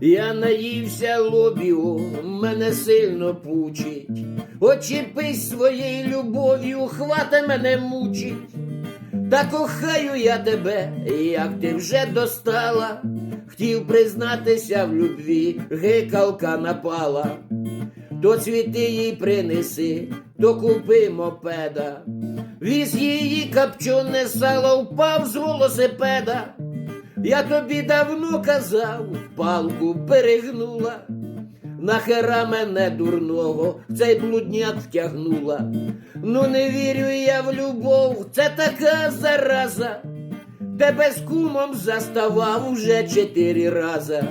Я наївся лобіо, мене сильно пучить. Очіпись своєю любов'ю, хвата мене мучить. Та кохаю я тебе, як ти вже достала. Хотів признатися в любві, гикалка напала. То цвіти їй принеси, то купи мопеда. Віз її капчоне сало впав з велосипеда. Я тобі давно казав, палку перегнула. Нахера мене дурного в цей блудняк втягнула. Ну не вірю я в любов, це така зараза. Тебе з кумом заставав уже чотири рази.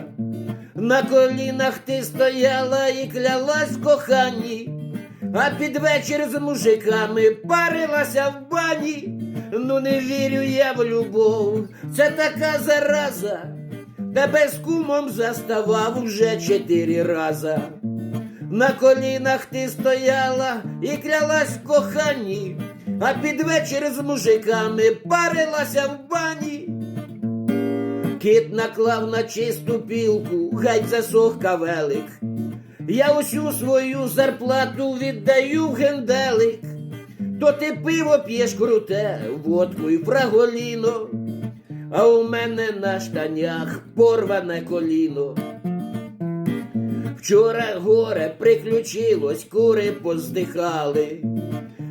На колінах ти стояла і клялась коханні, а під вечір з мужиками парилася в бані. Ну не вірю я в любов, це така зараза. Тебе з кумом заставав уже чотири рази. На колінах ти стояла і клялась в коханні, а під вечір з мужиками парилася в бані. Кіт наклав на чисту пілку, хай засох кавелик. Я усю свою зарплату віддаю в генделик. То ти пиво п'єш круте, водку і фраголіно, а у мене на штанях порване коліно. Вчора горе приключилось, кури поздихали,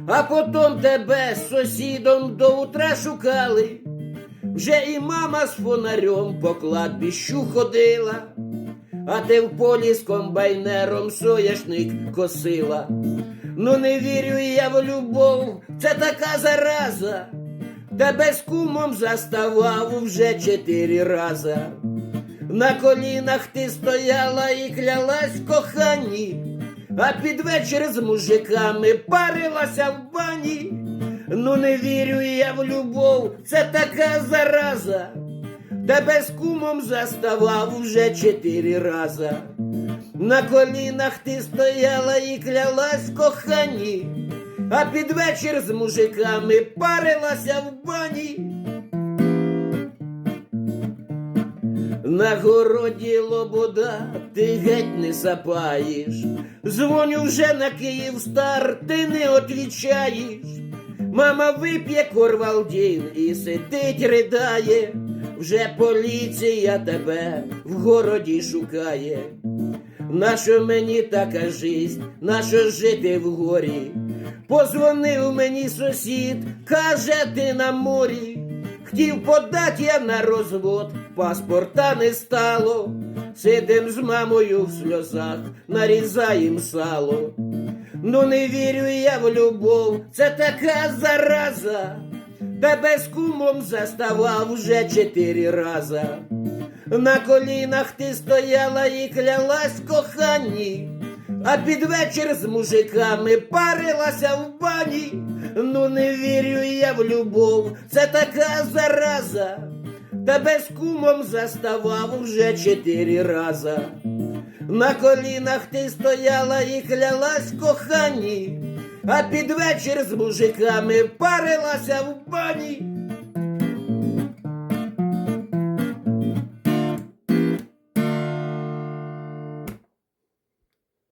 а потом тебе з сусідом до утра шукали. Вже і мама з фонарем по кладбищу ходила, а ти в полі з комбайнером соняшник косила. Ну не вірю я в любов, це така зараза. Тебе з кумом заставав вже чотири рази. На колінах ти стояла і клялась в коханні, а під вечір з мужиками парилася в бані. Ну не вірю я в любов, це така зараза. Тебе з кумом заставав вже чотири рази. На колінах ти стояла і клялась в коханні, а під вечір з мужиками парилася в бані. На городі лобода ти геть не сапаєш. Дзвоню вже на Київ стар, ти не отвічаєш. Мама вип'є корвалдін і сидить, ридає. Вже поліція тебе в городі шукає. Нащо мені така жизнь, нащо жити в горі? Позвонив мені сусід, каже, ти на морі. Хотів подати я на розвод, паспорта не стало. Сидим з мамою в сльозах, нарізаєм сало. Ну не вірю я в любов, це така зараза. Тебе з кумом заставав вже чотири рази. На колінах ти стояла і клялась коханні, а під вечір з мужиками парилася в бані. Ну не вірю я в любов, це така зараза. Тебе з кумом заставав вже чотири рази. На колінах ти стояла і клялась в коханні, а під вечір з мужиками парилася в бані.